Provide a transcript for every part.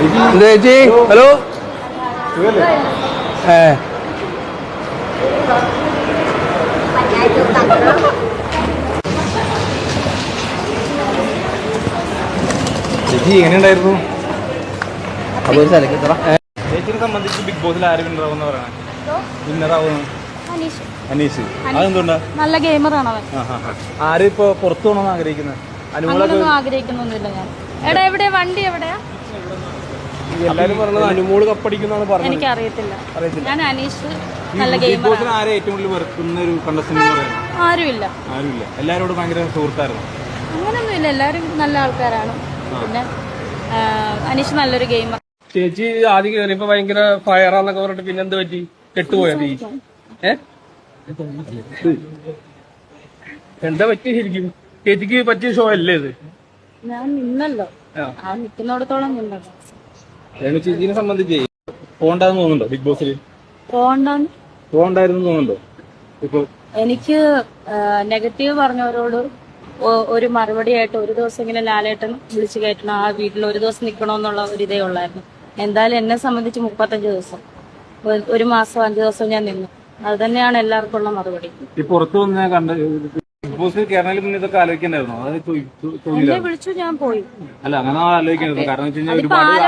എന്താ ചേച്ചി ഹലോ? ഏ. ചേച്ചി എങ്ങനെയുണ്ടായിരുന്നു? ഉണ്ടായിരുന്നു ചേച്ചിനെ സംബന്ധിച്ച് ബിഗ് ബോസിൽ ആര് വിന്നറാവുന്ന പറയണേ വിന്നറാവുന്നു അനീഷ്. അതെന്തുകൊണ്ടാ നല്ല ഗെയിമറാണ് അവൻ. ആര് ഇപ്പൊ പുറത്തു പോകണമെന്ന് ആഗ്രഹിക്കുന്നത്? അങ്ങനൊന്നും ആഗ്രഹിക്കുന്നൊന്നുമില്ല ഞാൻ. എടാ എവിടെയാ? വണ്ടി എവിടെയാ? എല്ലാരും പറഞ്ഞത് അനുമോൾ കപ്പടിക്കുന്നാണ് പറഞ്ഞത്. എനിക്ക് അറിയത്തില്ല. ഞാൻ അനീഷ് നല്ല ഗെയിമർ ആരെ ഏറ്റവും കൂടുതൽ വെറുക്കുന്ന ഒരു കണ്ടസ്റ്റന്റ് ആരുമില്ല. ആരുമില്ല. എല്ലാരോടും ഭയങ്കര സുഹൃത്തായിരുന്നു. അങ്ങനൊന്നുമില്ല. എല്ലാവരും നല്ല ആൾക്കാരാണ്. പിന്നെ അനീഷ് നല്ലൊരു ഗെയിമർ ചേച്ചി ആദ്യം കയറിയപ്പോ ഭയങ്കര ഫയറാന്നൊക്കെ പറഞ്ഞിട്ട് പിന്നെ എന്ത് പറ്റി? കെട്ടുപോയത് ഏ? എന്താ പറ്റി ശരിക്കും? ചേച്ചിക്ക് പറ്റിയ ഷോ അല്ലേ ഇത്? ഞാൻ നിന്നല്ലോ. ആ. ആ നിൽക്കുന്നിടത്തോളം നിന്നല്ലോ. രേണു ചേച്ചിനെ സംബന്ധിച്ച് പോകണ്ടെന്ന് തോന്നുന്നുണ്ടോ ബിഗ് ബോസിൽ പോകണ്ടെന്ന് പോകണ്ടായിരുന്നു തോന്നുന്നുണ്ടോ? ഇപ്പൊ എനിക്ക് നെഗറ്റീവ് പറഞ്ഞവരോട് ഒരു മറുപടി ആയിട്ട് ഒരു ദിവസം ഇങ്ങനെ ലാലേട്ടൻ വിളിച്ചു കയറ്റണം ആ വീട്ടിൽ ഒരു ദിവസം നിൽക്കണമെന്നുള്ള ഒരു ഇതേ ഉള്ളായിരുന്നു. എന്തായാലും എന്നെ സംബന്ധിച്ച് മുപ്പത്തഞ്ച് ദിവസം. ഒരു- മാസം അഞ്ചു ദിവസം ഞാൻ നിന്നു. അത് തന്നെയാണ് എല്ലാവർക്കും ഉള്ള മറുപടി പുറത്തു ബോസ് കയറുന്നതിന് മുന്നേ ഇതൊക്കെ ആലോചിക്കണ്ടായിരുന്നു? അത് വിളിച്ചു ഞാൻ പോയി. അല്ല അങ്ങനെ ആലോചിക്കരുത് കാരണം വെച്ച് കഴിഞ്ഞാൽ ഒരുപാട്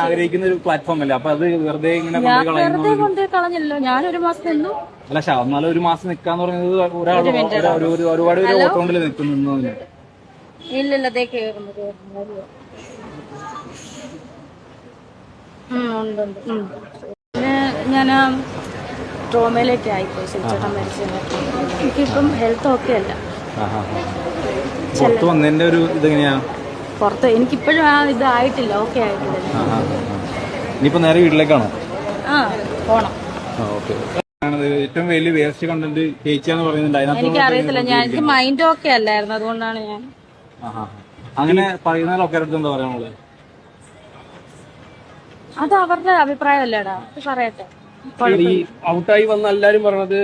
ആഗ്രഹിക്കുന്ന- ഒരു പ്ലാറ്റ്ഫോം അല്ലേ? അപ്പൊ അത് വെറുതെ ഇങ്ങനെ വെറുതെ കൊണ്ടേ കളഞ്ഞല്ലോ ഞാൻ ഒരു മാസം നിന്നു. അല്ല ശ എന്നാലും ഒരു മാസം നിക്കാന്ന് പറയുന്നത് ഒരാൾ ഒരു- ഒരു- ഒരു- ഒരുപാട് പേര് ഓട്ടോണ്ടിൽ നിൽക്കുന്നു ഇല്ലല്ല കേറുന്നു കേറുന്നു ഉണ്ട്, ഉണ്ട്. ഞാൻ ട്രോമയിലേക്ക് ആയിപ്പോയി ചേട്ടൻ മരിച്ചത് എനിക്കിപ്പം ഹെൽത്ത് ഓക്കെ അല്ല. പുറത്ത് വന്നതിന്റെ ഒരു ഇതെങ്ങനെയാ? പുറത്ത് എനിക്കിപ്പോഴും ആ ഇത് ആയിട്ടില്ല ഓക്കെ ആയിട്ടില്ല. ഇനിയിപ്പോ നേരെ വീട്ടിലേക്കാണോ? ആ പോണം. എനിക്കറിയത്തില്ല ഏറ്റവും വലിയ വേസ്റ്റ് കണ്ടന്റ് ചേച്ചിയാന്ന് പറയുന്നുണ്ട്. അതിനകത്ത് എനിക്ക് അറിയത്തില്ല ഞാൻ എനിക്ക് മൈൻഡ് ഓക്കെ അല്ലായിരുന്നു അതുകൊണ്ടാണ് ഞാൻ. അങ്ങനെ പറയുന്ന ആൾക്കാരുടെ അടുത്ത് എന്താ പറയാനുള്ളത്? അത് അവരുടെ അഭിപ്രായമല്ലേടാ അല്ലേടാ പറയട്ടെ. ഈ ഔട്ടായി വന്ന എല്ലാരും പറഞ്ഞത്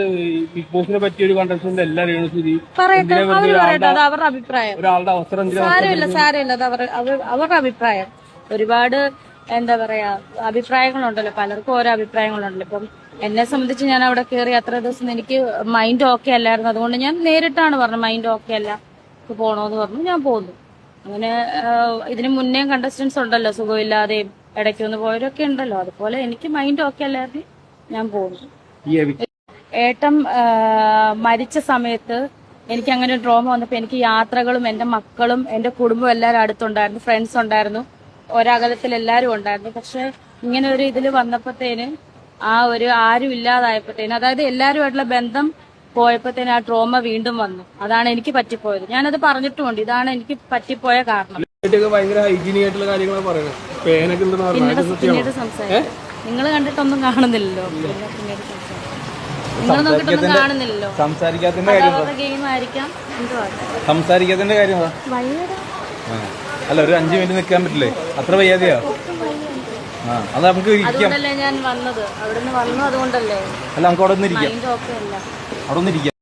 ബിഗ് ബോസിനെ പറ്റിയ ഒരു കണ്ടസ്റ്റന്റ് എല്ലാരും സ്ഥിതി പറയട്ടെ. അവർ പറയട്ടെ. അത് അവരുടെ അഭിപ്രായം. ഒരാളുടെ അവസരം സാരമില്ല സാരമില്ല. അത് അവരുടെ അഭിപ്രായം. ഒരുപാട് എന്താ പറയാ അഭിപ്രായങ്ങളുണ്ടല്ലോ. പലർക്കും ഓരോ അഭിപ്രായങ്ങളുണ്ടല്ലോ. ഇപ്പം എന്നെ സംബന്ധിച്ച് ഞാൻ അവിടെ കയറി അത്ര ദിവസം എനിക്ക് മൈൻഡ് ഓക്കെ അല്ലായിരുന്നു. അതുകൊണ്ട് ഞാൻ നേരിട്ടാണ് പറഞ്ഞത് മൈൻഡ് ഓക്കെ അല്ല. പോണോന്ന് പറഞ്ഞു ഞാൻ പോന്നു. അങ്ങനെ ഇതിന് മുന്നേ കണ്ടസ്റ്റൻസ് ഉണ്ടല്ലോ. സുഖമില്ലാതെയും ഇടയ്ക്ക് ഒന്ന് പോയവരൊക്കെ ഉണ്ടല്ലോ. അതുപോലെ എനിക്ക് മൈൻഡ് ഓക്കെ അല്ലായിരുന്നു. ഞാൻ പോകുന്നു. ഏട്ടം മരിച്ച സമയത്ത് എനിക്ക് അങ്ങനെ ഒരു ഡ്രോമ വന്നപ്പോൾ എനിക്ക് യാത്രകളും എന്റെ മക്കളും എന്റെ കുടുംബവും എല്ലാവരും അടുത്തുണ്ടായിരുന്നു. ഫ്രണ്ട്സ് ഉണ്ടായിരുന്നു. ഒരകലത്തിൽ എല്ലാവരും ഉണ്ടായിരുന്നു. പക്ഷെ ഇങ്ങനെ ഒരു ഇതിൽ വന്നപ്പോഴത്തേന് ആ ഒരു ആരും ഇല്ലാതായപ്പോഴത്തേന് അതായത് എല്ലാവരുമായിട്ടുള്ള ബന്ധം പോയപ്പോഴത്തേന് ആ ട്രോമ വീണ്ടും വന്നു. അതാണ് എനിക്ക് പറ്റിപ്പോയത്. ഞാനത് പറഞ്ഞിട്ടുമുണ്ട്. ഇതാണ് എനിക്ക് പറ്റിപ്പോയ കാരണം. പിന്നീട് സംസാരിക്കും. നിങ്ങൾ കണ്ടിട്ടൊന്നും കാണുന്നില്ലല്ലോ. സംസാരിക്കാത്തതിന്റെ കാര്യം. അല്ല ഒരു അഞ്ചു മിനിറ്റ് നിൽക്കാൻ പറ്റില്ലേ? അത്ര വയ്യാതെയാ? ആ അത് നമുക്ക് ഇരിക്കാം. അതുകൊണ്ടല്ലേ ഞാൻ വന്നത്. അവിടുന്ന് വന്നു അതുകൊണ്ടല്ലേ. അല്ല നമുക്ക് അവിടെ ഒന്ന് ഇരിക്കാം. മൈൻഡ് ഓക്കെ അവിടെ ഒന്ന് ഇരിക്കാം.